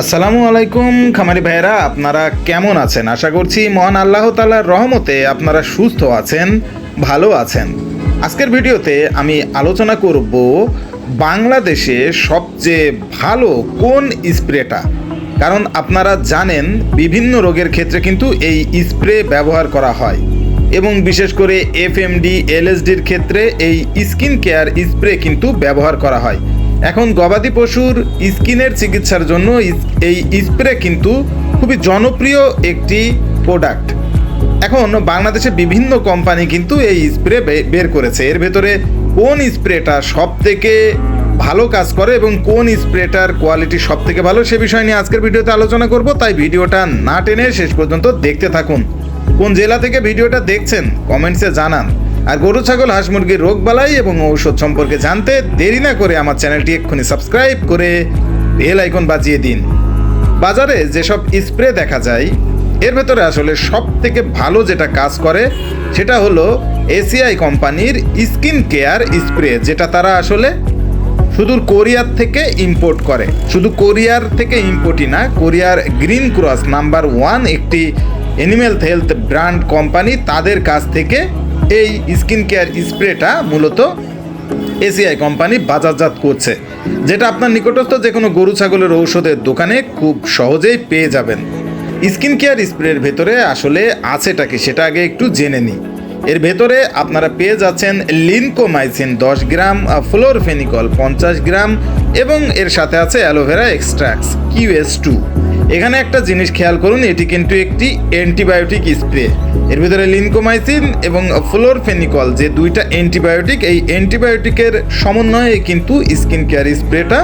আসসালামু আলাইকুম, খামারি ভাইরা আপনারা কেমন আছেন? আশা করছি মহান আল্লাহ তালার রহমতে আপনারা সুস্থ আছেন, ভালো আছেন। আজকের ভিডিওতে আমি আলোচনা করব বাংলাদেশে সবচেয়ে ভালো কোন স্প্রেটা? কারণ আপনারা জানেন, বিভিন্ন রোগের ক্ষেত্রে কিন্তু এই স্প্রে ব্যবহার করা হয়। এবং বিশেষ করে এফএমডি, এলএসডির ক্ষেত্রে এই স্কিন কেয়ার স্প্রে কিন্তু ব্যবহার করা হয়। এখন গবাদি পশুর স্কিনের চিকিৎসার জন্য এই স্প্রে কিন্তু খুবই জনপ্রিয় একটি প্রোডাক্ট এখন বাংলাদেশে বিভিন্ন কোম্পানি কিন্তু এই স্প্রে বের করেছে। এর ভেতরে কোন স্প্রেটা সব থেকে ভালো কাজ করে এবং কোন স্প্রেটার কোয়ালিটি সব থেকে ভালো সে বিষয় নিয়ে আজকের ভিডিওতে আলোচনা করব। তাই ভিডিওটা না টেনে শেষ পর্যন্ত দেখতে থাকুন। কোন জেলা থেকে ভিডিওটা দেখছেন কমেন্টসে জানান। আর গরু, ছাগল, হাঁস মুরগির রোগ বালাই এবং ঔষধ সম্পর্কে জানতে দেরি না করে আমার চ্যানেলটি এক্ষুনি সাবস্ক্রাইব করে বেল আইকন বাজিয়ে দিন। বাজারে যেসব স্প্রে দেখা যায়, এর ভেতরে আসলে সব থেকে ভালো যেটা কাজ করে সেটা হলো এসিআই কোম্পানির স্কিন কেয়ার স্প্রে, যেটা তারা আসলে সুদূর কোরিয়ার থেকে ইম্পোর্ট করে। শুধু কোরিয়ার থেকে ইম্পোর্টই না, কোরিয়ার গ্রিন ক্রস নাম্বার ওয়ান একটি অ্যানিম্যাল হেলথ ব্র্যান্ড কোম্পানি তাদের কাছ থেকে এই স্কিন কেয়ার স্প্রেটা মূলত এসিআই কোম্পানি বাজারজাত করছে, যেটা আপনার নিকটস্থ যে কোনো গরু, ছাগলের ঔষধের দোকানে খুব সহজেই পেয়ে যাবেন। স্কিন কেয়ার স্প্রের ভেতরে আসলে আছেটা কি সেটা আগে একটু জেনে নিই। এর ভেতরে আপনারা পেয়ে যাচ্ছেন লিনকোমাইসিন দশ গ্রাম ফ্লোরফেনিকল পঞ্চাশ গ্রাম এবং এর সাথে আছে অ্যালোভেরা এক্সট্রাক্স কিউএস টু। এখানে একটা জিনিস খেয়াল করুন, এটি কিন্তু একটি অ্যান্টিবায়োটিক স্প্রে। এর ভিতরে লিনকোমাইসিন এবং ফ্লোরফেনিকল যে দুইটা অ্যান্টিবায়োটিক, এই অ্যান্টিবায়োটিকের সমন্বয়ে কিন্তু স্কিন কেয়ার স্প্রেটা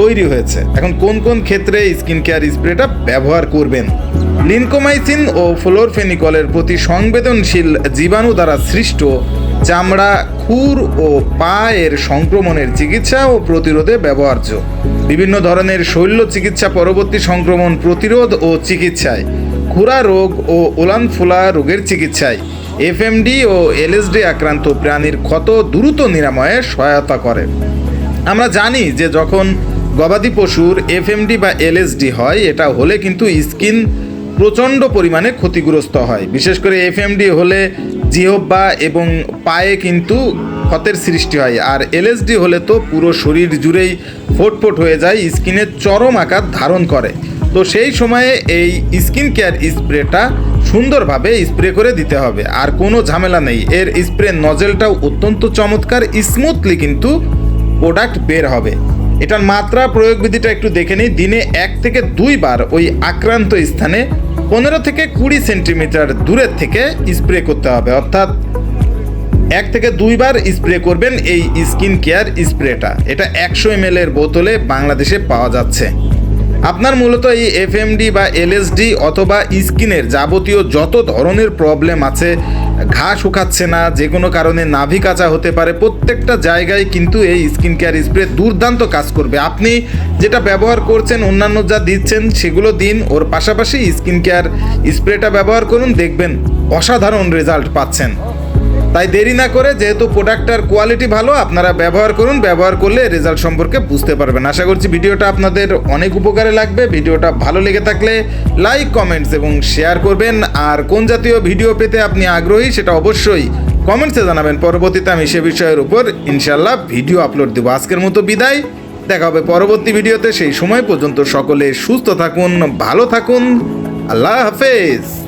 তৈরি হয়েছে। এখন কোন কোন ক্ষেত্রে স্কিন কেয়ার স্প্রেটা ব্যবহার করবেন? লিনকোমাইসিন ও ফ্লোরফেনিকলের প্রতি সংবেদনশীল জীবাণু দ্বারা সৃষ্ট চামড়া, খুর ও পায়ের সংক্রমণের চিকিৎসা ও প্রতিরোধে ব্যবহার্য। বিভিন্ন ধরনের শৈল্য চিকিৎসা পরবর্তী সংক্রমণ প্রতিরোধ ও চিকিৎসায়, খুরা রোগ ও ওলানফুলা রোগের চিকিৎসায়, এফএমডি ও এলএসডি আক্রান্ত প্রাণীর ক্ষত দ্রুত নিরাময়ে সহায়তা করে। আমরা জানি যে যখন গবাদি পশুর এফএমডি বা এলএসডি হয়, এটা হলে কিন্তু স্কিন প্রচণ্ড পরিমাণে ক্ষতিগ্রস্ত হয়। বিশেষ করে এফএমডি হলে জিহব্বা এবং পায়ে কিন্তু ক্ষতের সৃষ্টি হয়, আর এলএসডি হলে তো পুরো শরীর জুড়েই ফোটফোট হয়ে যায় স্কিনের চরম আকার ধারণ করে। তো সেই সময়ে এই স্কিন কেয়ার স্প্রেটা সুন্দরভাবে স্প্রে করে দিতে হবে, আর কোনো ঝামেলা নেই। এর স্প্রে নজেলটাও অত্যন্ত চমৎকার স্মুথলি কিন্তু প্রোডাক্ট বের হবে। এটার মাত্রা প্রয়োগ বিধিটা একটু দেখে নিই। দিনে এক থেকে দুইবার ওই আক্রান্ত স্থানে পনেরো থেকে কুড়ি সেন্টিমিটার দূরের থেকে স্প্রে করতে হবে। অর্থাৎ এক থেকে দুইবার স্প্রে করবেন এই স্কিন কেয়ার স্প্রেটা। এটা একশো এম এর বোতলে বাংলাদেশে পাওয়া যাচ্ছে। আপনার মূলত এই এফএমডি বা এলএসডি অথবা স্কিনের যাবতীয় যত ধরনের প্রবলেম আছে, ঘা শুকাচ্ছে না, যে কোনো কারণে নাভি কাঁচা হতে পারে, প্রত্যেকটা জায়গায় কিন্তু এই স্কিন কেয়ার স্প্রে দুর্দান্ত কাজ করবে। আপনি যেটা ব্যবহার করছেন, অন্যান্য যা দিচ্ছেন, সেগুলো দিন, ওর পাশাপাশি স্কিন কেয়ার স্প্রেটা ব্যবহার করুন, দেখবেন অসাধারণ রেজাল্ট পাচ্ছেন। তাই দেরি না করে যেহেতু প্রোডাক্টটার কোয়ালিটি ভালো, আপনারা ব্যবহার করুন, ব্যবহার করলে রেজাল্ট সম্পর্কে বুঝতে পারবেন। আশা করছি ভিডিওটা আপনাদের অনেক উপকারে লাগবে। ভিডিওটা ভালো লেগে থাকলে লাইক, কমেন্টস এবং শেয়ার করবেন। আর কোন জাতীয় ভিডিও পেতে আপনি আগ্রহী সেটা অবশ্যই কমেন্টসে জানাবেন। পরবর্তীতে আমি সে বিষয়ের উপর ইনশাল্লাহ ভিডিও আপলোড দেবো। আজকের মতো বিদায়। দেখা হবে পরবর্তী ভিডিওতে। সেই সময় পর্যন্ত সকলে সুস্থ থাকুন, ভালো থাকুন। আল্লাহ হাফেজ।